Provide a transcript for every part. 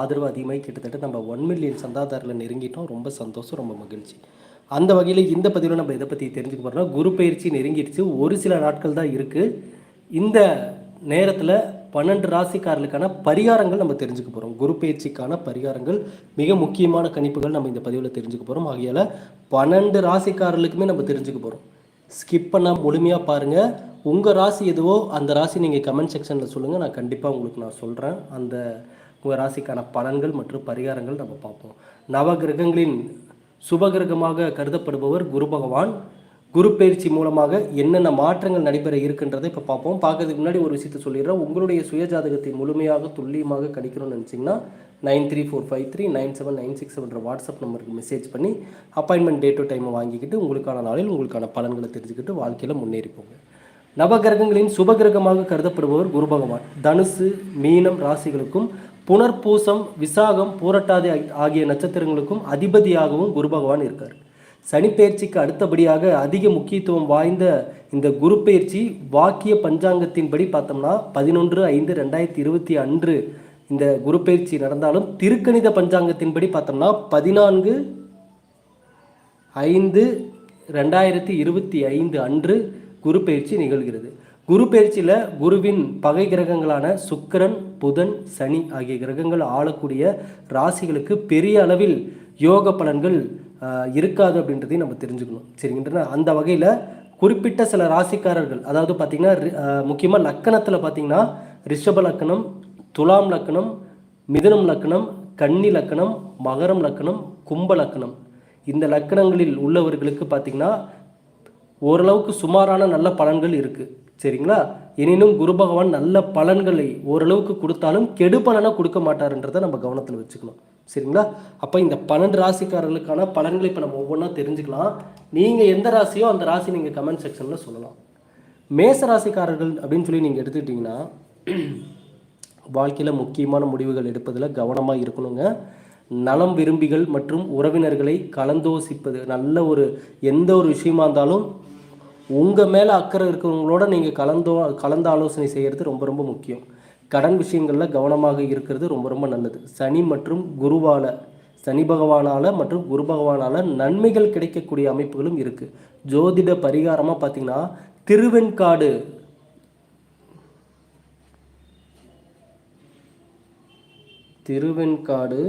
ஆதரவு அதிகமாகி கிட்டத்தட்ட நம்ம ஒன் மில்லியன் சந்தாதாரில் நெருங்கிட்டோம். ரொம்ப சந்தோஷம் ரொம்ப மகிழ்ச்சி. அந்த வகையில் இந்த பதிவில் நம்ம இதை பற்றி தெரிஞ்சுக்க போகிறோம்னா குரு பயிற்சி நெருங்கிடுச்சு. ஒரு சில நாட்கள் தான் இருக்குது இந்த நேரத்தில் பன்னெண்டு ராசிக்காரர்களுக்கான பரிகாரங்கள் நம்ம தெரிஞ்சுக்க போகிறோம் குரு பயிற்சிக்கான பரிகாரங்கள் மிக முக்கியமான கணிப்புகள் நம்ம இந்த பதிவில் தெரிஞ்சுக்க போகிறோம் ஆகையால் பன்னெண்டு ராசிக்காரர்களுக்குமே நம்ம தெரிஞ்சுக்க போகிறோம் ஸ்கிப் பண்ணால் முழுமையாக பாருங்கள் உங்கள் ராசி எதுவோ அந்த ராசி நீங்கள் கமெண்ட் செக்ஷனில் சொல்லுங்கள் நான் கண்டிப்பாக உங்களுக்கு நான் சொல்கிறேன் அந்த உங்கள் ராசிக்கான பலன்கள் மற்றும் பரிகாரங்கள் நம்ம பார்ப்போம். நவகிரகங்களின் சுபகிரகமாக கருதப்படுபவர் குரு பகவான். குரு பயிற்சி மூலமாக என்னென்ன மாற்றங்கள் நடைபெற இருக்கின்றதை இப்போ பார்ப்போம். பார்க்கறதுக்கு முன்னாடி ஒரு விஷயத்தை சொல்லிடுறேன். உங்களுடைய சுயஜாதகத்தை முழுமையாக துல்லியமாக கணிக்கணும்னு நினச்சிங்கன்னா nine three four five three nine seven nine six செவன்ற WhatsApp நம்பருக்கு மெசேஜ் பண்ணி அப்பாயின்மெண்ட் டே டு டைமை வாங்கிக்கிட்டு உங்களுக்கான நாளில் உங்களுக்கான பலன்களை தெரிஞ்சுக்கிட்டு வாழ்க்கையில் முன்னேறி போங்க. நவகிரகங்களின் சுபகிரகமாக கருதப்படுபவர் குரு பகவான். தனுசு மீனம் ராசிகளுக்கும் புனர்பூசம் விசாகம் பூரட்டாதி ஆகிய நட்சத்திரங்களுக்கும் அதிபதியாகவும் குரு பகவான் இருக்கார். சனிப்பெயர்ச்சிக்கு அடுத்தபடியாக அதிக முக்கியத்துவம் வாய்ந்த இந்த குரு பயிற்சி வாக்கிய பஞ்சாங்கத்தின்படி பார்த்தோம்னா பதினொன்று ஐந்து ரெண்டாயிரத்தி இருபத்தி அன்று இந்த குரு பயிற்சி நடந்தாலும் திருக்கணித பஞ்சாங்கத்தின்படி பார்த்தோம்னா பதினான்கு ஐந்து ரெண்டாயிரத்தி இருபத்தி ஐந்து அன்று குரு பயிற்சி நிகழ்கிறது. குரு பயிற்சியில் குருவின் பகை கிரகங்களான சுக்கிரன் புதன் சனி ஆகிய கிரகங்கள் ஆளக்கூடிய ராசிகளுக்கு பெரிய அளவில் யோக பலன்கள் இருக்காது அப்படின்றதையும் நம்ம தெரிஞ்சுக்கணும். சரிங்கன்றா அந்த வகையில் குறிப்பிட்ட சில ராசிக்காரர்கள் அதாவது பார்த்தீங்கன்னா முக்கியமாக லக்கணத்தில் பார்த்திங்கன்னா ரிஷப லக்கணம் துலாம் லக்கணம் மிதனம் லக்கணம் கன்னி லக்கணம் மகரம் லக்கணம் கும்ப லக்கணம். இந்த லக்கணங்களில் உள்ளவர்களுக்கு பார்த்திங்கன்னா ஓரளவுக்கு சுமாரான நல்ல பலன்கள் இருக்குது சரிங்களா? எனினும் குரு பகவான் நல்ல பலன்களை ஓரளவுக்கு கொடுத்தாலும் கெடு பலனை கொடுக்க மாட்டாருன்றதை நம்ம கவனத்தில் வச்சுக்கணும். சரிங்களா? அப்போ இந்த பன்னெண்டு ராசிக்காரர்களுக்கான பலன்களை இப்போ நம்ம ஒவ்வொன்றா தெரிஞ்சுக்கலாம். நீங்கள் எந்த ராசியோ அந்த ராசி நீங்கள் கமெண்ட் செக்ஷனில் சொல்லலாம். மேச ராசிக்காரர்கள் அப்படின்னு சொல்லி நீங்கள் எடுத்துக்கிட்டிங்கன்னா வாழ்க்கையில் முக்கியமான முடிவுகள் எடுப்பதில் கவனமாக இருக்கணுங்க. நலம் விரும்பிகள் மற்றும் உறவினர்களை கலந்தோசிப்பது நல்ல ஒரு எந்த ஒரு விஷயமா இருந்தாலும் உங்கள் மேலே அக்கறை இருக்கிறவங்களோட நீங்கள் கலந்தோ கலந்து ஆலோசனை செய்கிறது ரொம்ப ரொம்ப முக்கியம். கடன் விஷயங்களில் கவனமாக இருக்கிறது ரொம்ப ரொம்ப நல்லது. சனி மற்றும் குருவால் சனி பகவானால் மற்றும் குரு பகவானால் நன்மைகள் கிடைக்கக்கூடிய அமைப்புகளும் இருக்குது ஜோதிட பரிகாரமாக பார்த்தீங்கன்னா திருவெண்காடு. திருவெண்காடு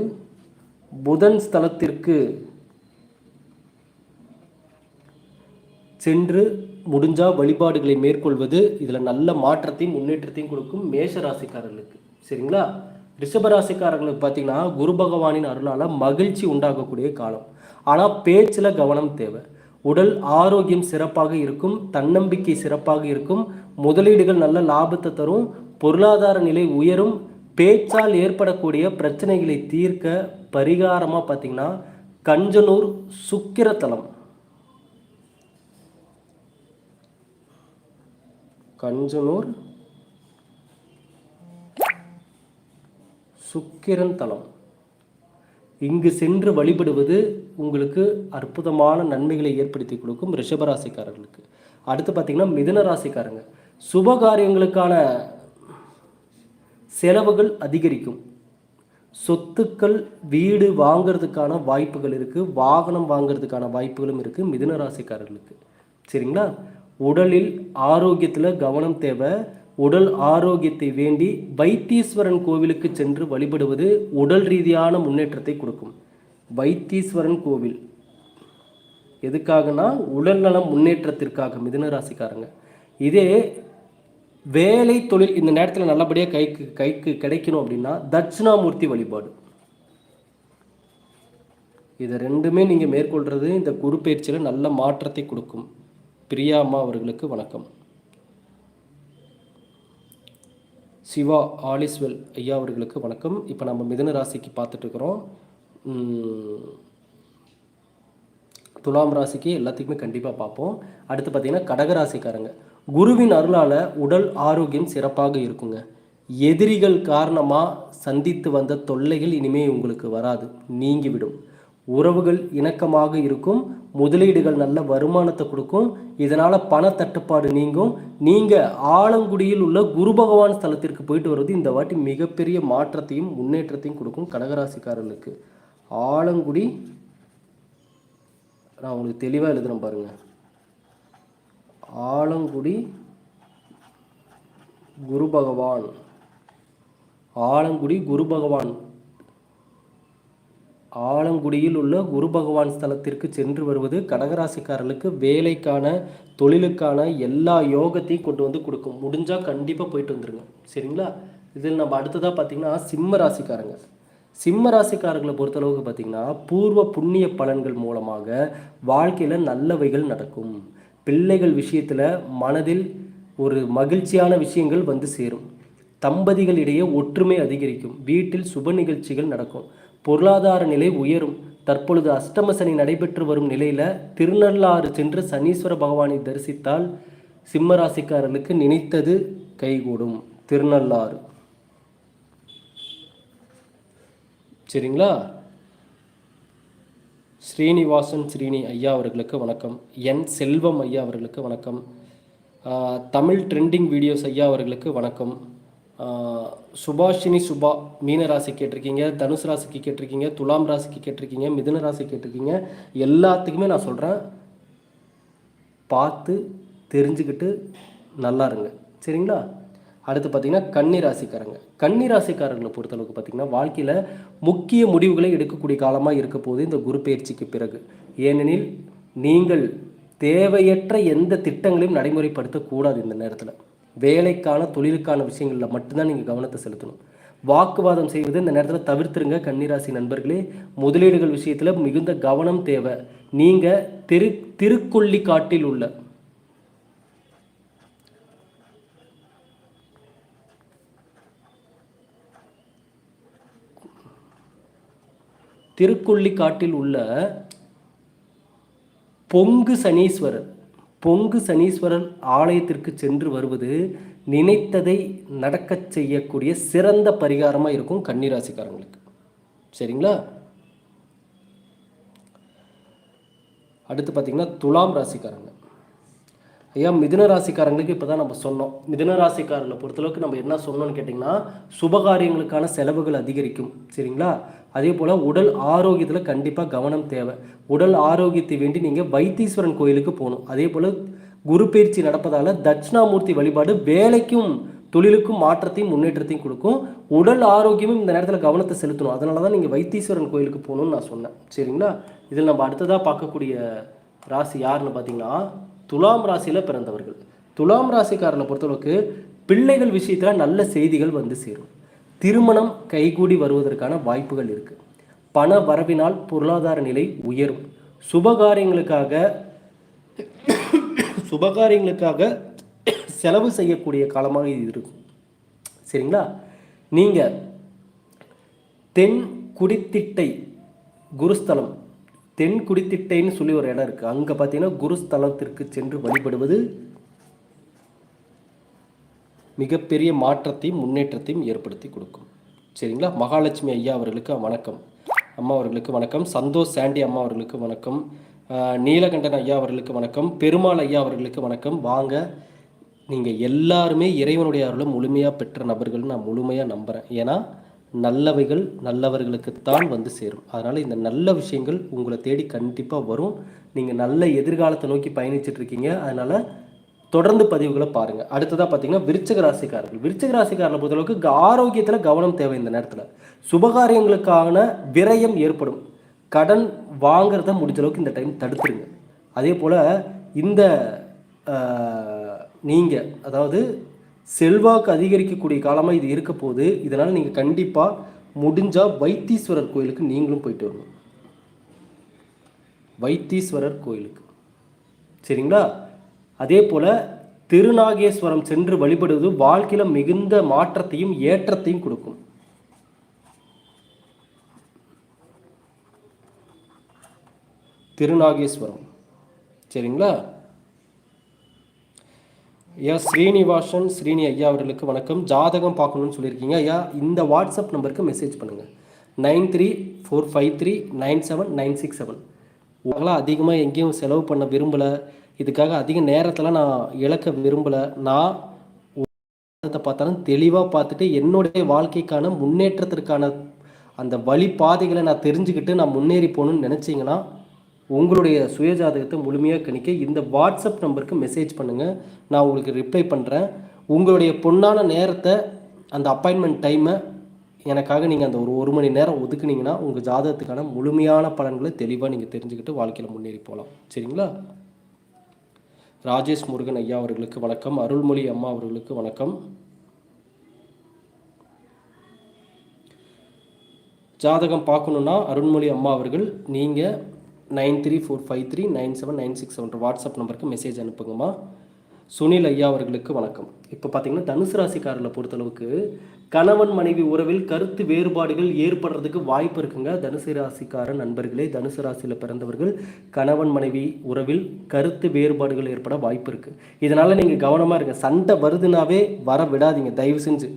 புதன் ஸ்தலத்திற்கு சென்று முடிஞ்சால் வழிபாடுகளை மேற்கொள்வது இதில் நல்ல மாற்றத்தையும் முன்னேற்றத்தையும் கொடுக்கும் மேஷ ராசிக்காரர்களுக்கு சரிங்களா? ரிஷபராசிக்காரர்களுக்கு பார்த்தீங்கன்னா குரு பகவானின் அருளால் மகிழ்ச்சி உண்டாகக்கூடிய காலம். ஆனால் பேச்சில் கவனம் தேவை. உடல் ஆரோக்கியம் சிறப்பாக இருக்கும் தன்னம்பிக்கை சிறப்பாக இருக்கும் முதலீடுகள் நல்ல லாபத்தை தரும் பொருளாதார நிலை உயரும் பேச்சால் ஏற்படக்கூடிய பிரச்சனைகளை தீர்க்க பரிகாரமாக பார்த்தீங்கன்னா கஞ்சனூர் சுக்கிரத்தலம். கஞ்சனூர். சுக்கிரன் தலம் இங்கு சென்று வழிபடுவது உங்களுக்கு அற்புதமான நன்மைகளை ஏற்படுத்தி கொடுக்கும் ரிஷபராசிக்காரர்களுக்கு. அடுத்து பார்த்தீங்கன்னா மிதுன ராசிக்காரங்க சுப காரியங்களுக்கான செலவுகள் அதிகரிக்கும். சொத்துக்கள் வீடு வாங்கிறதுக்கான வாய்ப்புகள் இருக்குது வாகனம் வாங்குறதுக்கான வாய்ப்புகளும் இருக்குது மிதுன ராசிக்காரர்களுக்கு சரிங்களா? உடலில் ஆரோக்கியத்தில் கவனம் தேவை. உடல் ஆரோக்கியத்தை வேண்டி வைத்தீஸ்வரன் கோவிலுக்கு சென்று வழிபடுவது உடல் ரீதியான முன்னேற்றத்தை கொடுக்கும். வைத்தீஸ்வரன் கோவில். எதுக்காகனா உடல்நலம் முன்னேற்றத்திற்காக மிதுன ராசிக்காரங்க. இதே வேலை தொழில் இந்த நேரத்தில் நல்லபடியாக கைக்கு கைக்கு கிடைக்கணும் அப்படின்னா தட்சிணாமூர்த்தி வழிபாடு. இதை ரெண்டுமே நீங்கள் மேற்கொள்கிறது இந்த குரு பயிற்சியில் நல்ல மாற்றத்தை கொடுக்கும். பிரியா அம்மா அவர்களுக்கு வணக்கம். சிவா ஆலிஸ்வெல் ஐயா அவர்களுக்கு வணக்கம். இப்போ நம்ம மிதன ராசிக்கு பார்த்துட்ருக்குறோம் துலாம் ராசிக்கு எல்லாத்துக்குமே கண்டிப்பாக பார்ப்போம். அடுத்து பார்த்தீங்கன்னா கடகராசிக்காரங்க குருவின் அருளால் உடல் ஆரோக்கியம் சிறப்பாக இருக்குங்க. எதிரிகள் காரணமாக சந்தித்து வந்த தொல்லைகள் இனிமே உங்களுக்கு வராது நீங்கிவிடும். உறவுகள் இணக்கமாக இருக்கும். முதலீடுகள் நல்ல வருமானத்தை கொடுக்கும். இதனால் பணத்தட்டுப்பாடு நீங்கும். நீங்கள் ஆலங்குடியில் உள்ள குரு பகவான் ஸ்தலத்திற்கு போயிட்டு வர்றது இந்த வாட்டி மிகப்பெரிய மாற்றத்தையும் முன்னேற்றத்தையும் கொடுக்கும் கடகராசிக்காரர்களுக்கு. ஆலங்குடி. நான் உங்களுக்கு தெளிவாக எழுதுகிறேன் பாருங்கள் ஆலங்குடி. குரு பகவான். ஆலங்குடி குரு பகவான். ஆலங்குடியில் உள்ள குரு பகவான் ஸ்தலத்திற்கு சென்று வருவது கடகராசிக்காரர்களுக்கு வேலைக்கான தொழிலுக்கான எல்லா யோகத்தையும் கொண்டு வந்து கொடுக்கும். முடிஞ்சால் கண்டிப்பாக போயிட்டு வந்துருங்க. சரிங்களா? இதில் நம்ம அடுத்ததாக பார்த்தீங்கன்னா சிம்ம ராசிக்காரங்க. சிம்ம ராசிக்காரர்களை பொறுத்தளவுக்கு பார்த்தீங்கன்னா பூர்வ புண்ணிய பலன்கள் மூலமாக வாழ்க்கையில் நல்லவைகள் நடக்கும். பிள்ளைகள் விஷயத்தில் மனதில் ஒரு மகிழ்ச்சியான விஷயங்கள் வந்து சேரும். தம்பதிகளிடையே ஒற்றுமை அதிகரிக்கும். வீட்டில் சுப நிகழ்ச்சிகள் நடக்கும். பொருளாதார நிலை உயரும். தற்பொழுது அஷ்டம சனி நடைபெற்று வரும் நிலையில் திருநள்ளாறு சென்று சனீஸ்வர பகவானை தரிசித்தால் சிம்ம ராசிக்காரர்களுக்கு நினைத்தது கைகூடும். திருநள்ளாறு. சரிங்களா? ஸ்ரீனிவாசன் ஸ்ரீனி ஐயா அவர்களுக்கு வணக்கம். என் செல்வம் ஐயா அவர்களுக்கு வணக்கம். தமிழ் ட்ரெண்டிங் வீடியோஸ் ஐயா அவர்களுக்கு வணக்கம். சுபாஷினி சுபா மீன ராசி கேட்டிருக்கீங்க தனுசு ராசிக்கு கேட்டிருக்கீங்க துலாம் ராசிக்கு கேட்டிருக்கீங்க மிதுன ராசி கேட்டிருக்கீங்க எல்லாத்துக்குமே நான் சொல்கிறேன் பார்த்து தெரிஞ்சுக்கிட்டு நல்லா இருங்க. சரிங்களா? அடுத்து பார்த்தீங்கன்னா கன்னி ராசிக்காரங்க. கன்னி ராசிக்காரர்களை பொறுத்தளவுக்கு பார்த்தீங்கன்னா வாழ்க்கையில் முக்கிய முடிவுகளை எடுக்கக்கூடிய காலமாக இருக்க போது இந்த குரு பயிற்சிக்கு பிறகு. ஏனெனில் நீங்கள் தேவையற்ற எந்த திட்டங்களையும் நடைமுறைப்படுத்தக்கூடாது இந்த நேரத்தில். வேலைக்கான தொழிலுக்கான விஷயங்களில் மட்டும்தான் நீங்கள் கவனத்தை செலுத்தணும். வாக்குவாதம் செய்வது இந்த நேரத்தில் தவிர்த்துருங்க கன்னிராசி நண்பர்களே. முதலீடுகள் விஷயத்தில் மிகுந்த கவனம் தேவை. நீங்கள் திரு திருக்கொள்ளிக்காட்டில் உள்ள திருக்கொள்ளிக்காட்டில் உள்ள பொங்கு சனீஸ்வரர். பொங்கு சனீஸ்வரர் ஆலயத்திற்கு சென்று வருவது நினைத்ததை நடக்கச் செய்யக்கூடிய சிறந்த பரிகாரமாக இருக்கும் கன்னிராசிக்காரங்களுக்கு. சரிங்களா? அடுத்து பார்த்தீங்கன்னா துலாம் ராசிக்காரங்க. ஐயா மிதுன ராசிக்காரங்களுக்கு இப்போ தான் நம்ம சொன்னோம். மிதுன ராசிக்காரங்களை பொறுத்தளவுக்கு நம்ம என்ன சொன்னோம்னு கேட்டிங்கன்னா சுபகாரியங்களுக்கான செலவுகள் அதிகரிக்கும். சரிங்களா? அதே போல் உடல் ஆரோக்கியத்தில் கண்டிப்பாக கவனம் தேவை. உடல் ஆரோக்கியத்தை வேண்டி நீங்கள் வைத்தீஸ்வரன் கோயிலுக்கு போகணும். அதே போல் குரு பயிற்சி நடப்பதால் தட்சிணாமூர்த்தி வழிபாடு வேலைக்கும் தொழிலுக்கும் மாற்றத்தையும் முன்னேற்றத்தையும் கொடுக்கும். உடல் ஆரோக்கியமும் இந்த நேரத்தில் கவனத்தை செலுத்தணும். அதனால தான் நீங்கள் வைத்தீஸ்வரன் கோயிலுக்கு போகணும்னு நான் சொன்னேன். சரிங்களா? இதில் நம்ம அடுத்ததாக பார்க்கக்கூடிய ராசி யாருன்னு பார்த்தீங்கன்னா துலாம் ராசியில் பிறந்தவர்கள். துலாம் ராசிக்காரனை பொறுத்தளவுக்கு பிள்ளைகள் விஷயத்தில் நல்ல செய்திகள் வந்து சேரும். திருமணம் கைகூடி வருவதற்கான வாய்ப்புகள் இருக்குது பண வரவினால் பொருளாதார நிலை உயரும். சுபகாரியங்களுக்காக சுபகாரியங்களுக்காக செலவு செய்யக்கூடிய காலமாக இது இருக்கும். சரிங்களா? நீங்கள் தென் குடித்திட்டை குருஸ்தலம் தென் குடித்திட்டைன்னு சொல்லி ஒரு இடம் இருக்குது அங்கே பார்த்தீங்கன்னா குருஸ்தலத்திற்கு சென்று வழிபடுவது மிகப்பெரிய மாற்றத்தையும் முன்னேற்றத்தையும் ஏற்படுத்தி கொடுக்கும். சரிங்களா? மகாலட்சுமி ஐயா அவர்களுக்கு வணக்கம். அம்மா அவர்களுக்கு வணக்கம். சந்தோஷ் சாண்டி அம்மா அவர்களுக்கு வணக்கம். நீலகண்டன் ஐயா அவர்களுக்கு வணக்கம். பெருமாள் ஐயா அவர்களுக்கு வணக்கம். வாங்க நீங்கள் எல்லாருமே இறைவனுடைய அருளை முழுமையாக பெற்ற நபர்கள் நான் முழுமையாக நம்புகிறேன் ஏன்னா நல்லவைகள் நல்லவர்களுக்குத்தான் வந்து சேரும். அதனால் இந்த நல்ல விஷயங்கள் உங்களை தேடி கண்டிப்பாக வரும். நீங்கள் நல்ல எதிர்காலத்தை நோக்கி பயணிச்சிட்ருக்கீங்க. அதனால் தொடர்ந்து பதிவுகளை பாருங்கள் அடுத்ததாக பார்த்தீங்கன்னா விருச்சக ராசிக்காரர்கள். விருச்சக ராசிக்காரர்களை பொறுத்தளவுக்கு ஆரோக்கியத்தில் கவனம் தேவை இந்த நேரத்தில். சுபகாரியங்களுக்கான விரயம் ஏற்படும். கடன் வாங்கிறத முடிஞ்ச அளவுக்கு இந்த டைம் தடுத்துருங்க. அதே போல் இந்த நீங்கள் அதாவது செல்வாக்கு அதிகரிக்கக்கூடிய காலமாக இது இருக்க போது இதனால் நீங்கள் கண்டிப்பாக முடிஞ்சால் வைத்தீஸ்வரர் கோயிலுக்கு நீங்களும் போயிட்டு வரணும். வைத்தீஸ்வரர் கோயிலுக்கு. சரிங்களா? அதே போல் திருநாகேஸ்வரம் சென்று வழிபடுவது வாழ்க்கையில் மிகுந்த மாற்றத்தையும் ஏற்றத்தையும் கொடுக்கும். திருநாகேஸ்வரம். சரிங்களா? ஐயா ஸ்ரீனிவாசன் ஸ்ரீனி ஐயா அவர்களுக்கு வணக்கம். ஜாதகம் பார்க்கணும்னு சொல்லியிருக்கீங்க. ஐயா இந்த வாட்ஸ்அப் நம்பருக்கு மெசேஜ் பண்ணுங்கள் nine three four five three nine seven nine six seven. உங்களாம் அதிகமாக எங்கேயும் செலவு பண்ண விரும்பலை. இதுக்காக அதிக நேரத்தில் நான் இழக்க விரும்பலை. நான் பார்த்தாலும் தெளிவாக பார்த்துட்டு என்னுடைய வாழ்க்கைக்கான முன்னேற்றத்திற்கான அந்த வழி பாதைகளை நான் தெரிஞ்சுக்கிட்டு நான் முன்னேறி போகணும்னு நினச்சிங்கன்னா உங்களுடைய சுயஜாதகத்தை முழுமையாக கணிக்க இந்த வாட்ஸ்அப் நம்பருக்கு மெசேஜ் பண்ணுங்கள் நான் உங்களுக்கு ரிப்ளை பண்ணுறேன் உங்களுடைய பொண்ணான நேரத்தை அந்த அப்பாயின்மெண்ட் டைமை எனக்காக நீங்கள் அந்த ஒரு ஒரு மணி நேரம் ஒதுக்குனீங்கன்னா உங்கள் ஜாதகத்துக்கான முழுமையான பலன்களை தெளிவாக நீங்கள் தெரிஞ்சுக்கிட்டு வாழ்க்கையில் முன்னேறி போகலாம். சரிங்களா? ராஜேஷ் முருகன் ஐயா அவர்களுக்கு வணக்கம். அருள்மொழி அம்மா அவர்களுக்கு வணக்கம். ஜாதகம் பார்க்கணுன்னா அருண்மொழி அம்மா அவர்கள் நீங்கள் nine three four five three nine seven nine six seven WhatsApp நம்பருக்கு மெசேஜ் அனுப்புங்கம்மா. சுனில் ஐயா அவர்களுக்கு வணக்கம். இப்போ பார்த்தீங்கன்னா தனுசு ராசிக்காரர்களை பொறுத்தளவுக்கு கணவன் மனைவி உறவில் கருத்து வேறுபாடுகள் ஏற்படுறதுக்கு வாய்ப்பு இருக்குங்க. தனுசு ராசிக்கார நண்பர்களே தனுசு ராசியில் பிறந்தவர்கள் கணவன் மனைவி உறவில் கருத்து வேறுபாடுகள் ஏற்பட வாய்ப்பு இருக்குது இதனால் நீங்கள் கவனமாக இருங்க. சண்டை வருதுனாவே வர விடாதீங்க. தயவு செஞ்சு.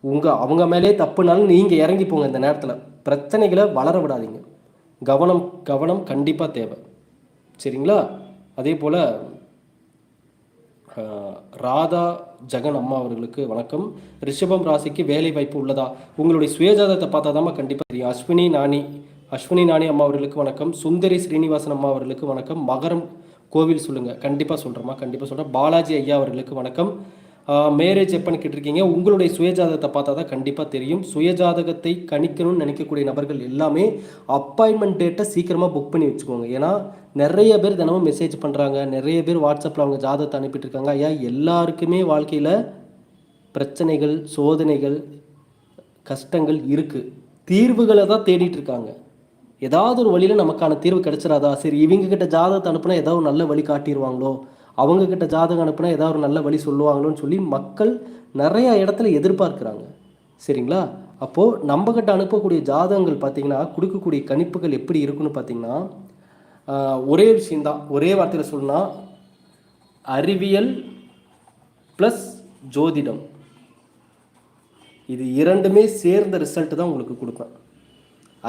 உங்கள் அவங்க மேலே தப்புனாலும் நீங்கள் இறங்கி போங்க இந்த நேரத்தில். பிரச்சனைகளை வளர விடாதீங்க. கவனம் கவனம் கண்டிப்பாக தேவை. சரிங்களா? அதே போல் ராதா ஜெகன் அம்மா அவர்களுக்கு வணக்கம். ரிஷபம் ராசிக்கு வேலை வாய்ப்பு உள்ளதா? உங்களுடைய சுயஜாதத்தை பார்த்தா தான் கண்டிப்பாக தெரியும். அஸ்வினி நாணி அஸ்வினி நாணி அம்மா அவர்களுக்கு வணக்கம். சுந்தரி ஸ்ரீனிவாசன் அம்மா அவர்களுக்கு வணக்கம். மகரம் கோவில் சொல்லுங்கள் கண்டிப்பாக சொல்கிறேம்மா கண்டிப்பாக சொல்கிறேன் பாலாஜி ஐயா அவர்களுக்கு வணக்கம். மேரேஜ் எப்போன்னு கேட்டிருக்கீங்க. உங்களுடைய சுயஜாதகத்தை பார்த்தா தான் கண்டிப்பாக தெரியும். சுயஜாதகத்தை கணிக்கணும்னு நினைக்கக்கூடிய நபர்கள் எல்லாமே அப்பாயின்மெண்ட் டேட்டை சீக்கிரமாக புக் பண்ணி வச்சுக்கோங்க. ஏன்னா நிறைய பேர் தினமும் மெசேஜ் பண்ணுறாங்க நிறைய பேர் வாட்ஸ்அப்பில் அவங்க ஜாதகத்தை அனுப்பிட்டு இருக்காங்க ஐயா எல்லாருக்குமே வாழ்க்கையில் பிரச்சனைகள் சோதனைகள் கஷ்டங்கள் இருக்குது தீர்வுகளை தான் தேடிட்டு இருக்காங்க. ஏதாவது ஒரு வழியில் நமக்கான தீர்வு கிடைச்சிடாதா? சரி இவங்க கிட்ட ஜாதகத்தை அனுப்புனா ஏதாவது நல்ல வழி காட்டிடுவாங்களோ அவங்க கிட்ட ஜாதகம் அனுப்புனா ஏதாவது ஒரு நல்ல வழி சொல்லுவாங்களோன்னு சொல்லி மக்கள் நிறைய இடத்துல எதிர்பார்க்குறாங்க. சரிங்களா? அப்போது நம்ம கிட்ட அனுப்பக்கூடிய ஜாதகங்கள் பார்த்தீங்கன்னா கொடுக்கக்கூடிய கணிப்புகள் எப்படி இருக்குன்னு பார்த்தீங்கன்னா ஒரே விஷயந்தான் ஒரே வார்த்தையில் சொல்லணும்னா அறிவியல் ப்ளஸ் ஜோதிடம். இது இரண்டுமே சேர்ந்த ரிசல்ட் தான் உங்களுக்கு கொடுப்பேன்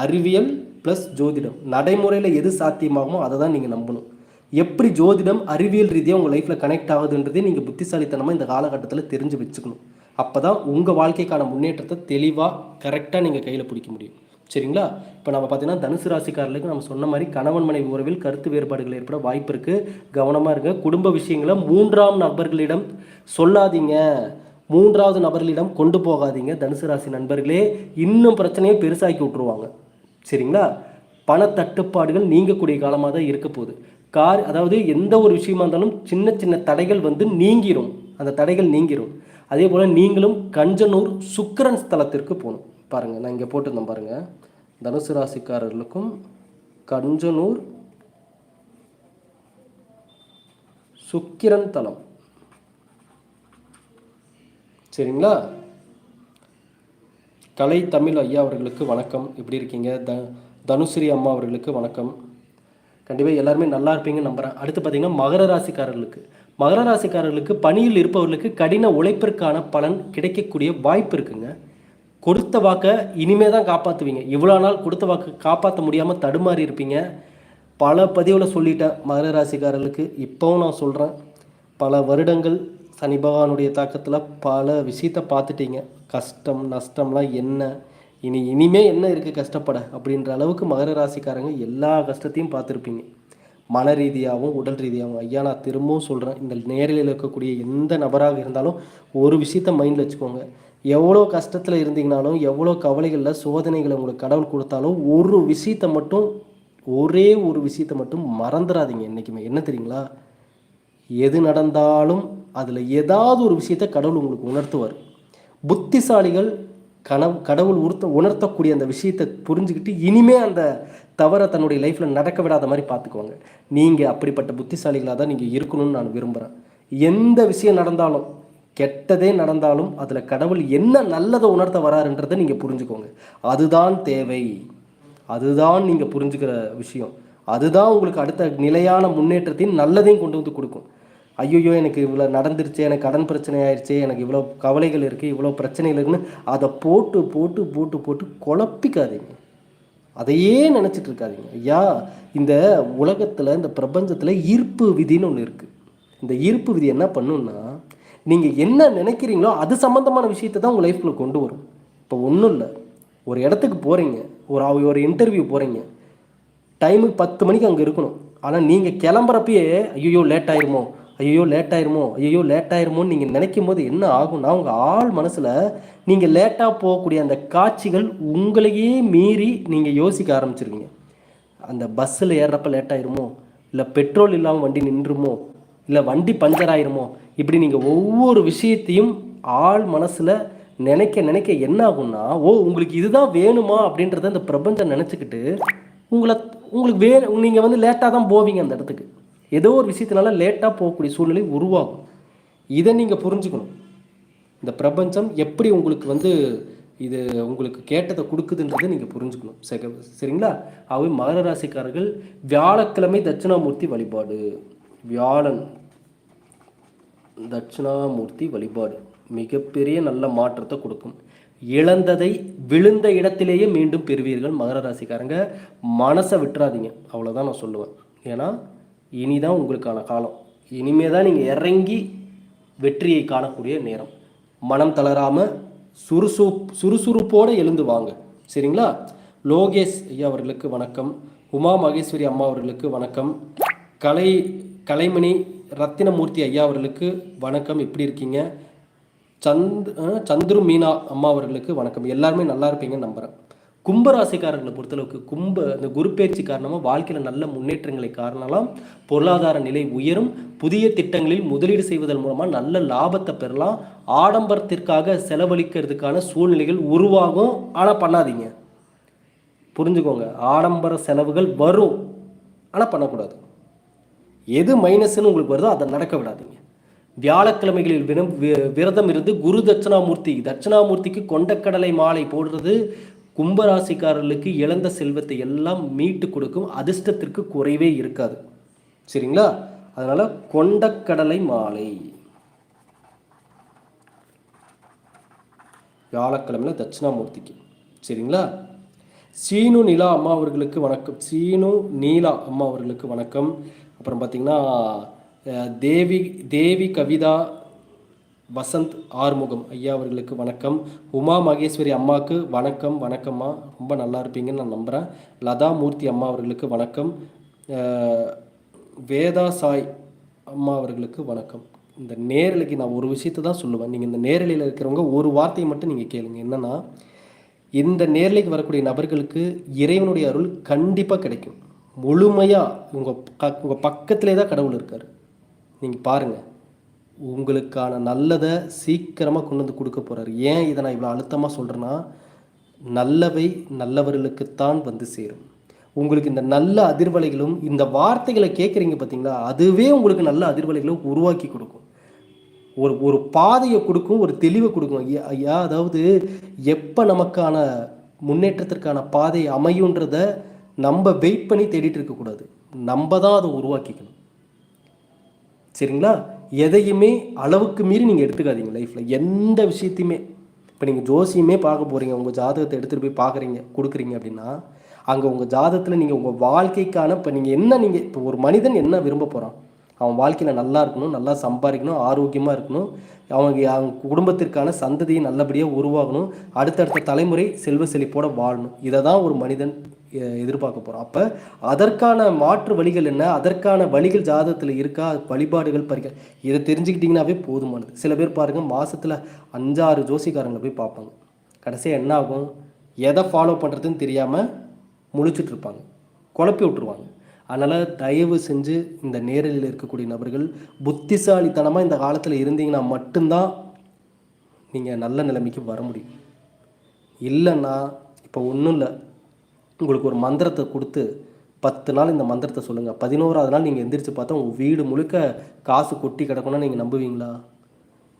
அறிவியல் ப்ளஸ் ஜோதிடம். நடைமுறையில் எது சாத்தியமாகுமோ அதை தான் நீங்கள் நம்பணும். எப்படி ஜோதிடம் அறிவியல் ரீதியாக உங்கள் லைஃப்பில் கனெக்ட் ஆகுதுன்றதே நீங்கள் புத்திசாலித்தனமாக இந்த காலகட்டத்தில் தெரிஞ்சு வச்சுக்கணும். அப்போ தான் உங்கள் வாழ்க்கைக்கான முன்னேற்றத்தை தெளிவாக கரெக்டாக நீங்கள் கையில் பிடிக்க முடியும். சரிங்களா? இப்போ நம்ம பார்த்தீங்கன்னா தனுசு ராசிக்காரர்களுக்கு நம்ம சொன்ன மாதிரி கணவன் மனைவி உறவில் கருத்து வேறுபாடுகள் ஏற்பட வாய்ப்பு இருக்குது கவனமாக இருங்க. குடும்ப விஷயங்களை மூன்றாம் நபர்களிடம் சொல்லாதீங்க. மூன்றாவது நபர்களிடம் கொண்டு போகாதீங்க தனுசு ராசி நண்பர்களே. இன்னும் பிரச்சனையை பெருசாக்கி விட்ருவாங்க சரிங்களா? பணத்தட்டுப்பாடுகள் நீங்கக்கூடிய காலமாக தான் இருக்க போகுது. கார் அதாவது எந்த ஒரு விஷயமா இருந்தாலும் சின்ன சின்ன தடைகள் வந்து நீங்கிரும். அந்த தடைகள் நீங்கிரும். அதே போல் நீங்களும் கஞ்சனூர் சுக்கரன் ஸ்தலத்திற்கு போகணும். பாருங்கள் நான் இங்கே போட்டிருந்தேன் பாருங்கள் தனுசு ராசிக்காரர்களுக்கும் கஞ்சனூர் சுக்கிரன் தலம். சரிங்களா? கலை தமிழ் ஐயா அவர்களுக்கு வணக்கம். எப்படி இருக்கீங்க? த தனுஸ்ரீ அம்மா அவர்களுக்கு வணக்கம். கண்டிப்பாக எல்லாருமே நல்லா இருப்பீங்கன்னு நம்புகிறேன் அடுத்து பார்த்தீங்கன்னா மகர ராசிக்காரர்களுக்கு. மகர ராசிக்காரர்களுக்கு பணியில் இருப்பவர்களுக்கு கடின உழைப்பிற்கான பலன் கிடைக்கக்கூடிய வாய்ப்பு இருக்குங்க. கொடுத்த வாக்கை இனிமே தான் காப்பாற்றுவீங்க இவ்வளோ நாள் கொடுத்த வாக்கு காப்பாற்ற முடியாமல் தடுமாறி இருப்பீங்க. பல பதிவில் சொல்லிட்டேன் மகர ராசிக்காரர்களுக்கு. இப்போவும் நான் சொல்கிறேன் பல வருடங்கள் சனி பகவானுடைய தாக்கத்தில் பல விஷயத்தை பார்த்துட்டீங்க. கஷ்டம் நஷ்டம்லாம் என்ன? இனி இனிமே என்ன இருக்குது கஷ்டப்பட? அப்படின்ற அளவுக்கு மகர ராசிக்காரங்க எல்லா கஷ்டத்தையும் பார்த்துருப்பீங்க. மன ரீதியாகவும் உடல் ரீதியாகவும். ஐயா நான் திரும்பவும் சொல்கிறேன் இந்த நேரில் இருக்கக்கூடிய எந்த நபராக இருந்தாலும் ஒரு விஷயத்த மைண்டில் வச்சுக்கோங்க. எவ்வளோ கஷ்டத்தில் இருந்தீங்கனாலும் எவ்வளோ கவலைகளில் சோதனைகளை உங்களுக்கு கடவுள் கொடுத்தாலும் ஒரு விஷயத்த மட்டும் ஒரே ஒரு விஷயத்த மட்டும் மறந்துடாதீங்க என்றைக்குமே என்ன தெரியுங்களா? எது நடந்தாலும் அதில் ஏதாவது ஒரு விஷயத்த கடவுள் உங்களுக்கு உணர்த்துவார். புத்திசாலிகள் கனவு கடவுள் உறுத்த உணர்த்தக்கூடிய அந்த விஷயத்தை புரிஞ்சுக்கிட்டு இனிமே அந்த தவறை தன்னுடைய லைஃப்பில் நடக்க விடாத மாதிரி பார்த்துக்குவாங்க நீங்கள் அப்படிப்பட்ட புத்திசாலிகளாக தான் நீங்கள் இருக்கணும்னு நான் விரும்புகிறேன் எந்த விஷயம் நடந்தாலும் கெட்டதே நடந்தாலும் அதில் கடவுள் என்ன நல்லதை உணர்த்த வராருன்றதை நீங்கள் புரிஞ்சுக்கோங்க. அதுதான் தேவை. அதுதான் நீங்கள் புரிஞ்சுக்கிற விஷயம். அதுதான் உங்களுக்கு அடுத்த நிலையான முன்னேற்றத்தையும் நல்லதையும் கொண்டு வந்து கொடுக்கும். ஐயோ எனக்கு இவ்வளோ நடந்துருச்சு எனக்கு கடன் பிரச்சனை ஆயிடுச்சு எனக்கு இவ்வளோ கவலைகள் இருக்குது இவ்வளோ பிரச்சனைகள் இருக்குன்னு அதை போட்டு போட்டு போட்டு போட்டு குழப்பிக்காதீங்க. அதையே நினச்சிட்டு இருக்காதீங்க. ஐயா இந்த உலகத்தில் இந்த பிரபஞ்சத்தில் ஈர்ப்பு விதின்னு ஒன்று இருக்குது இந்த ஈர்ப்பு விதி என்ன பண்ணுன்னா நீங்கள் என்ன நினைக்கிறீங்களோ அது சம்மந்தமான விஷயத்தை தான் உங்கள் லைஃப்பில் கொண்டு வரும். இப்போ ஒன்றும் இல்லை. ஒரு இடத்துக்கு போகிறீங்க ஒரு அவ- ஒரு இன்டர்வியூ போகிறீங்க டைமுக்கு பத்து மணிக்கு அங்கே இருக்கணும். ஆனால் நீங்கள் கிளம்புறப்பயே ஐயோ லேட் ஆயிருமோ? ஐயோ லேட் ஆயிருமோ? ஐயோ லேட் ஆயிருமோன்னு நீங்கள் நினைக்கும் போது என்ன ஆகும்னா உங்கள் ஆள் மனசில் நீங்கள் லேட்டாக போகக்கூடிய அந்த காட்சிகள் உங்களையே மீறி நீங்கள் யோசிக்க ஆரம்பிச்சிருவீங்க. அந்த பஸ்ஸில் ஏறுறப்ப லேட் ஆயிருமோ? இல்லை பெட்ரோல் இல்லாமல் வண்டி நின்றுமோ இல்லை வண்டி பஞ்சர் ஆயிருமோ? இப்படி நீங்கள் ஒவ்வொரு விஷயத்தையும் ஆள் மனசில் நினைக்க நினைக்க என்ன ஆகும்னா ஓ உங்களுக்கு இதுதான் வேணுமா அப்படின்றத அந்த பிரபஞ்சம் நினச்சிக்கிட்டு உங்களை உங்களுக்கு வே நீங்கள் வந்து லேட்டாக தான் போவீங்க அந்த இடத்துக்கு. ஏதோ ஒரு விஷயத்தினால லேட்டாக போகக்கூடிய சூழ்நிலை உருவாகும். இதை நீங்கள் புரிஞ்சுக்கணும். இந்த பிரபஞ்சம் எப்படி உங்களுக்கு வந்து இது உங்களுக்கு கேட்டதை கொடுக்குதுன்றதை நீங்கள் புரிஞ்சுக்கணும். சரி சரிங்களா? அவை மகர ராசிக்காரர்கள் வியாழக்கிழமை தட்சிணாமூர்த்தி வழிபாடு. வியாழன் தட்சிணாமூர்த்தி வழிபாடு. மிகப்பெரிய நல்ல மாற்றத்தை கொடுக்கும். இழந்ததை விழுந்த இடத்திலேயே மீண்டும் பெறுவீர்கள் மகர ராசிக்காரங்க. மனசை விட்டுறாதீங்க. அவ்வளோதான் நான் சொல்லுவேன். ஏன்னா இனிதான் உங்களுக்கான காலம். இனிமே தான் நீங்கள் இறங்கி வெற்றியை காணக்கூடிய நேரம். மனம் தளராமல் சுறுசு சுறுசுறுப்போடு எழுந்து வாங்க. சரிங்களா? லோகேஷ் ஐயா அவர்களுக்கு வணக்கம். உமா மகேஸ்வரி அம்மா அவர்களுக்கு வணக்கம். கலை கலைமணி ரத்தினமூர்த்தி ஐயா அவர்களுக்கு வணக்கம். எப்படி இருக்கீங்க? சந்த் சந்துரு மீனா அம்மா அவர்களுக்கு வணக்கம். எல்லாருமே நல்லா இருப்பீங்கன்னு நம்புகிறேன் கும்பராசிக்காரர்களை பொறுத்தளவுக்கு கும்ப இந்த குரு பயிற்சி காரணமாக வாழ்க்கையில் நல்ல முன்னேற்றங்களை காரணலாம். பொருளாதார நிலை உயரும். புதிய திட்டங்களில் முதலீடு செய்வதன் மூலமாக நல்ல லாபத்தை பெறலாம். ஆடம்பரத்திற்காக செலவழிக்கிறதுக்கான சூழ்நிலைகள் உருவாகும். ஆனால் பண்ணாதீங்க. புரிஞ்சுக்கோங்க. ஆடம்பர செலவுகள் வரும். ஆனால் பண்ணக்கூடாது. எது மைனஸ்ன்னு உங்களுக்கு வருதோ அதை நடக்க விடாதீங்க. வியாழக்கிழமைகளில் விரம் வி- விரதம் இருந்து குரு தட்சிணாமூர்த்தி தட்சிணாமூர்த்திக்கு கொண்டக்கடலை மாலை போடுறது கும்பராசிக்காரர்களுக்கு இழந்த செல்வத்தை எல்லாம் மீட்டு கொடுக்கும் அதிர்ஷ்டத்திற்கு குறைவே இருக்காது. சரிங்களா? அதனால கொண்டக்கடலை மாலை. வியாழக்கிழமையில தட்சிணாமூர்த்திக்கு. சரிங்களா? சீனு நிலா அம்மா அவர்களுக்கு வணக்கம். சீனு நீலா அம்மா அவர்களுக்கு வணக்கம். அப்புறம் பார்த்தீங்கன்னா தேவி தேவி கவிதா வசந்த் ஆறுமுகம். ஐயா அவர்களுக்கு வணக்கம். உமா மகேஸ்வரி அம்மாவுக்கு வணக்கம். வணக்கம்மா. ரொம்ப நல்லா இருப்பீங்கன்னு நான் நம்புகிறேன் லதா மூர்த்தி அம்மா அவர்களுக்கு வணக்கம். வேதா சாய் அம்மா அவர்களுக்கு வணக்கம். இந்த நேரலைக்கு நான் ஒரு விஷயத்தை தான் சொல்லுவேன். நீங்கள் இந்த நேரலையில் இருக்கிறவங்க ஒரு வார்த்தையை மட்டும் நீங்கள் கேளுங்க. என்னென்னா இந்த நேரலைக்கு வரக்கூடிய நபர்களுக்கு இறைவனுடைய அருள் கண்டிப்பாக கிடைக்கும். முழுமையாக உங்கள் க உங்கள் பக்கத்திலே தான் கடவுள் இருக்கார். நீங்கள் பாருங்கள் உங்களுக்கான நல்லதை சீக்கிரமாக கொண்டு வந்து கொடுக்க போகிறாரு ஏன் இதை நான் இவ்வளோ அழுத்தமாக சொல்கிறேன்னா நல்லவை நல்லவர்களுக்குத்தான் வந்து சேரும். உங்களுக்கு இந்த நல்ல அதிர்வலைகளும் இந்த வார்த்தைகளை கேட்குறீங்க பார்த்தீங்களா அதுவே உங்களுக்கு நல்ல அதிர்வலைகளை உருவாக்கி கொடுக்கும். ஒரு ஒரு பாதையை கொடுக்கும் ஒரு தெளிவை கொடுக்கும். ஐயா ஐயா அதாவது எப்போ நமக்கான முன்னேற்றத்திற்கான பாதை அமையுன்றத நம்ம வெயிட் பண்ணி தேடிட்டு இருக்கக்கூடாது. நம்ம தான் அதை உருவாக்கிக்கணும். சரிங்களா? எதையுமே அளவுக்கு மீறி நீங்கள் எடுத்துக்காதீங்க லைஃப்பில் எந்த விஷயத்தையுமே. இப்போ நீங்கள் ஜோசியுமே பார்க்க போகிறீங்க உங்கள் ஜாதகத்தை எடுத்துகிட்டு போய் பார்க்குறீங்க கொடுக்குறீங்க அப்படின்னா அங்கே உங்கள் ஜாதகத்தில் நீங்கள் உங்கள் வாழ்க்கைக்கான இப்போ நீங்கள் என்ன நீங்கள் இப்போ ஒரு மனிதன் என்ன விரும்ப போகிறான் அவன் வாழ்க்கையில் நல்லா இருக்கணும் நல்லா சம்பாதிக்கணும் ஆரோக்கியமாக இருக்கணும். அவங்க அவங்க குடும்பத்திற்கான சந்ததியை நல்லபடியாக உருவாகணும் அடுத்தடுத்த தலைமுறை செல்வ செழிப்போட வாழணும். இதை தான் ஒரு மனிதன் எதிர்பார்க்க போகிறோம் அப்போ அதற்கான மாற்று வழிகள் என்ன? அதற்கான வழிகள் ஜாதகத்தில் இருக்கா? வழிபாடுகள் பறிக்க. இதை தெரிஞ்சுக்கிட்டிங்கனாவே போதுமானது. சில பேர் பாருங்கள் மாதத்தில் அஞ்சாறு ஜோசிக்காரங்களை போய் பார்ப்பாங்க. கடைசியாக என்ன ஆகும்? எதை ஃபாலோ பண்ணுறதுன்னு தெரியாமல் முழிச்சிட்ருப்பாங்க குழப்பி விட்டுருவாங்க. அதனால் தயவு செஞ்சு இந்த நேரலில் இருக்கக்கூடிய நபர்கள் புத்திசாலித்தனமாக இந்த காலத்தில் இருந்தீங்கன்னா மட்டும்தான் நீங்கள் நல்ல நிலைமைக்கு வர முடியும். இல்லைன்னா இப்போ ஒன்றும் இல்லை. உங்களுக்கு ஒரு மந்திரத்தை கொடுத்து பத்து நாள் இந்த மந்திரத்தை சொல்லுங்கள் பதினோராவது நாள் நீங்கள் எந்திரிச்சு பார்த்தா உங்கள் வீடு முழுக்க காசு கொட்டி கிடக்கணும்னு நீங்கள் நம்புவீங்களா?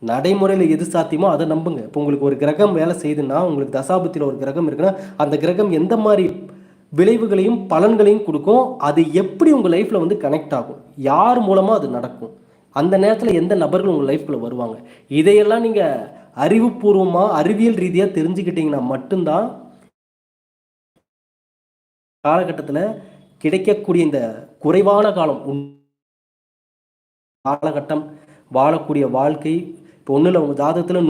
நடைமுறையில் எது சாத்தியமோ அதை நம்புங்க. இப்போ உங்களுக்கு ஒரு கிரகம் வேலை செய்யுதுன்னா உங்களுக்கு தசாபத்தியில் ஒரு கிரகம் இருக்குன்னா அந்த கிரகம் எந்த மாதிரி விளைவுகளையும் பலன்களையும் கொடுக்கும் அது எப்படி உங்கள் லைஃப்பில் வந்து கனெக்ட் ஆகும்? யார் மூலமாக அது நடக்கும்? அந்த நேரத்தில் எந்த நபர்கள் உங்கள் லைஃப்குள்ளே வருவாங்க? இதையெல்லாம் நீங்கள் அறிவுபூர்வமாக அறிவியல் ரீதியாக தெரிஞ்சுக்கிட்டீங்கன்னா மட்டும்தான் காலகட்டத்தில் கிடைக்கக்கூடிய இந்த குறைவான காலம் காலகட்டம் வாழக்கூடிய வாழ்க்கை இப்போ ஒன்றும் இல்லை உங்கள் ஜாதகத்தில்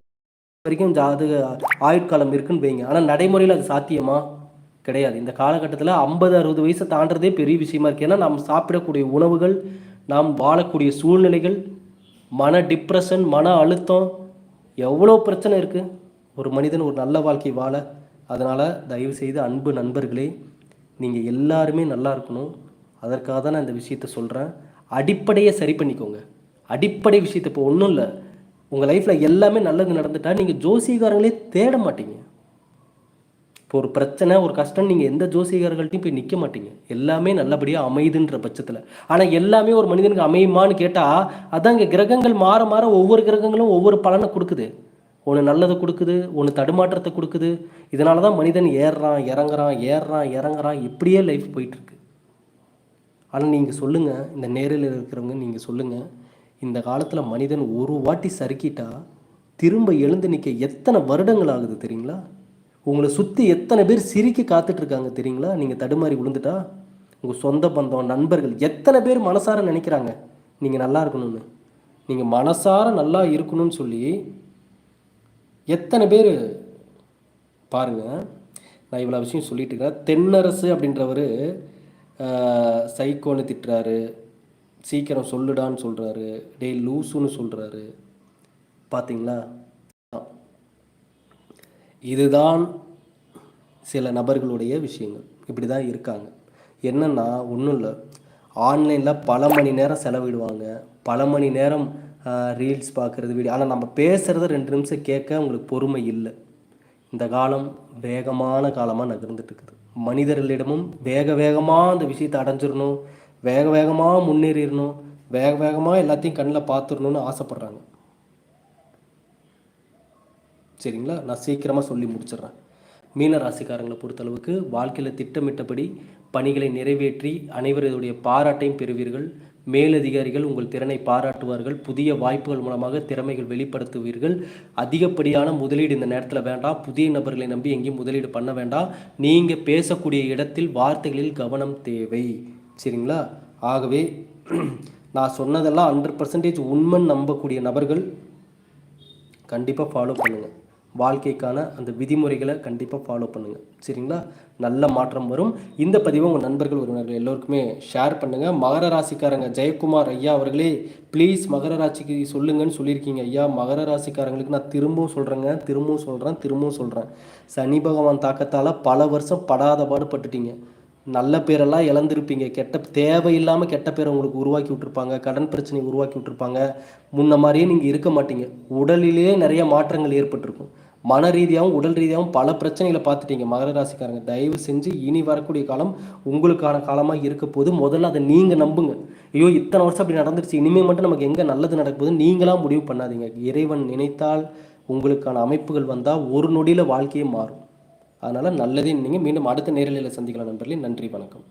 வரைக்கும் ஜாதக ஆயுட்காலம் இருக்குன்னு வைங்க. ஆனால் நடைமுறையில் அது சாத்தியமா? கிடையாது. இந்த காலகட்டத்தில் ஐம்பது அறுபது வயசை தாண்டதே பெரிய விஷயமா இருக்குது ஏன்னா நாம் சாப்பிடக்கூடிய உணவுகள் நாம் வாழக்கூடிய சூழ்நிலைகள் மன டிப்ரெஷன் மன அழுத்தம் எவ்வளோ பிரச்சனை இருக்குது ஒரு மனிதன் ஒரு நல்ல வாழ்க்கை வாழ. அதனால் தயவு செய்து அன்பு நண்பர்களே நீங்கள் எல்லாருமே நல்லா இருக்கணும். அதற்காக தான் நான் இந்த விஷயத்த சொல்கிறேன் அடிப்படையை சரி பண்ணிக்கோங்க. அடிப்படை விஷயத்தை இப்போ ஒன்றும் இல்லை. உங்கள் லைஃப்பில் எல்லாமே நல்லது நடந்துட்டா நீங்கள் ஜோசிகாரங்களே தேட மாட்டீங்க. இப்போ ஒரு பிரச்சனை ஒரு கஷ்டம் நீங்கள் எந்த ஜோசியக்காரர்கள்ட்டையும் போய் நிற்க மாட்டீங்க. எல்லாமே நல்லபடியாக அமைதுன்ற பட்சத்தில். ஆனால் எல்லாமே ஒரு மனிதனுக்கு அமையுமான்னு கேட்டால் அதான் இங்கே கிரகங்கள் மாற மாற ஒவ்வொரு கிரகங்களும் ஒவ்வொரு பலனை கொடுக்குது. ஒன்று நல்லதை கொடுக்குது ஒன்று தடுமாற்றத்தை கொடுக்குது. இதனால தான் மனிதன் ஏறுறான் இறங்குறான் ஏறுறான் இறங்குறான். இப்படியே லைஃப் போயிட்டுருக்கு. ஆனால் நீங்கள் சொல்லுங்கள் இந்த நேரில் இருக்கிறவங்க நீங்கள் சொல்லுங்கள் இந்த காலத்தில் மனிதன் ஒரு வாட்டி சறுக்கிட்டா திரும்ப எழுந்து நிற்க எத்தனை வருடங்கள் ஆகுது தெரியுங்களா? உங்களை சுற்றி எத்தனை பேர் சிரிக்க காத்துட்டு இருக்காங்க தெரியுங்களா? நீங்கள் தடுமாறி விழுந்துட்டா உங்கள் சொந்த பந்தம் நண்பர்கள் எத்தனை பேர் மனசார நினைக்கிறாங்க? நீங்கள் நல்லா இருக்கணும்னு. நீங்கள் மனசார நல்லா இருக்கணும்னு சொல்லி எத்தனை பேர்? பாருங்க. நான் இவ்வளோ விஷயம் சொல்லிட்டு இருக்கிறேன். தென்னரசு அப்படின்றவர் சைக்கோன்னு திட்டுறாரு. சீக்கிரம் சொல்லுடான்னு சொல்கிறாரு டே லூசுன்னு சொல்கிறாரு பார்த்தீங்களா இதுதான் சில நபர்களுடைய விஷயங்கள். இப்படி தான் இருக்காங்க. என்னென்னா ஒன்றும் இல்லை. ஆன்லைனில் பல மணி நேரம் செலவிடுவாங்க. பல மணி நேரம் ரீல்ஸ் பார்க்குறது வீடியோ ஆனால் நம்ம பேசுகிறத ரெண்டு நிமிஷம் கேட்க உங்களுக்கு பொறுமை இல்லை. இந்த காலம் வேகமான காலமாக நகர்ந்துட்டு இருக்குது மனிதர்களிடமும் வேக வேகமாக அந்த விஷயத்தை அடைஞ்சிடணும். வேக வேகமாக முன்னேறிடணும். வேக வேகமாக எல்லாத்தையும் கண்ணில் பார்த்துடணும்னு ஆசைப்பட்றாங்க. சரிங்களா? நான் சீக்கிரமாக சொல்லி முடிச்சிடுறேன். மீன ராசிக்காரங்களை பொறுத்தளவுக்கு வாழ்க்கையில் திட்டமிட்டபடி பணிகளை நிறைவேற்றி அனைவருடைய பாராட்டையும் பெறுவீர்கள். மேலதிகாரிகள் உங்கள் திறனை பாராட்டுவார்கள். புதிய வாய்ப்புகள் மூலமாக திறமைகள் வெளிப்படுத்துவீர்கள். அதிகப்படியான முதலீடு இந்த நேரத்தில் வேண்டாம். புதிய நபர்களை நம்பி எங்கேயும் முதலீடு பண்ண வேண்டாம். நீங்கள் பேசக்கூடிய இடத்தில் வார்த்தைகளில் கவனம் தேவை. சரிங்களா? ஆகவே நான் சொன்னதெல்லாம் ஹண்ட்ரட் பர்சன்டேஜ் உண்மைன்னு நம்பக்கூடிய நபர்கள் கண்டிப்பாக ஃபாலோ பண்ணுங்கள் வாழ்க்கைக்கான அந்த விதிமுறைகளை கண்டிப்பாக ஃபாலோ பண்ணுங்கள் சரிங்களா? நல்ல மாற்றம் வரும். இந்த பதிவை உங்கள் நண்பர்கள் உறவினர்கள் எல்லோருக்குமே ஷேர் பண்ணுங்கள் மகர ராசிக்காரங்க ஜெயக்குமார் ஐயா அவர்களே ப்ளீஸ் மகர ராசிக்கு சொல்லுங்கன்னு சொல்லியிருக்கீங்க ஐயா. மகர ராசிக்காரங்களுக்கு நான் திரும்பவும் சொல்கிறேங்க திரும்பவும் சொல்கிறேன் திரும்பவும் சொல்கிறேன் சனி பகவான் தாக்கத்தால் பல வருஷம் படாத பாடுபட்டுட்டீங்க. நல்ல பேரெல்லாம் இழந்திருப்பீங்க. கெட்ட தேவையில்லாமல் கெட்ட பேரை உங்களுக்கு உருவாக்கி விட்டுருப்பாங்க. கடன் பிரச்சனையை உருவாக்கி விட்டுருப்பாங்க. முன்ன மாதிரியே நீங்கள் இருக்க மாட்டீங்க. உடலிலேயே நிறைய மாற்றங்கள் ஏற்பட்டிருக்கும். மன ரீதியாகவும் உடல் ரீதியாகவும் பல பிரச்சனைகளை பார்த்துட்டீங்க. மகர ராசிக்காரங்க தயவு செஞ்சு இனி வரக்கூடிய காலம் உங்களுக்கான காலமாக இருக்க போது முதல்ல அதை நீங்கள் நம்புங்க. ஐயோ இத்தனை வருஷம் அப்படி நடந்துருச்சு. இனிமேல் மட்டும் நமக்கு எங்கே நல்லது நடக்குது நீங்களாம் முடிவு பண்ணாதீங்க. இறைவன் நினைத்தால் உங்களுக்கான அமைப்புகள் வந்தால் ஒரு நொடியில் வாழ்க்கையே மாறும். அதனால் நல்லதே நீங்கள் மீண்டும் அடுத்த நேரலையில் சந்திக்கலாம் நண்பர்களே. நன்றி வணக்கம்.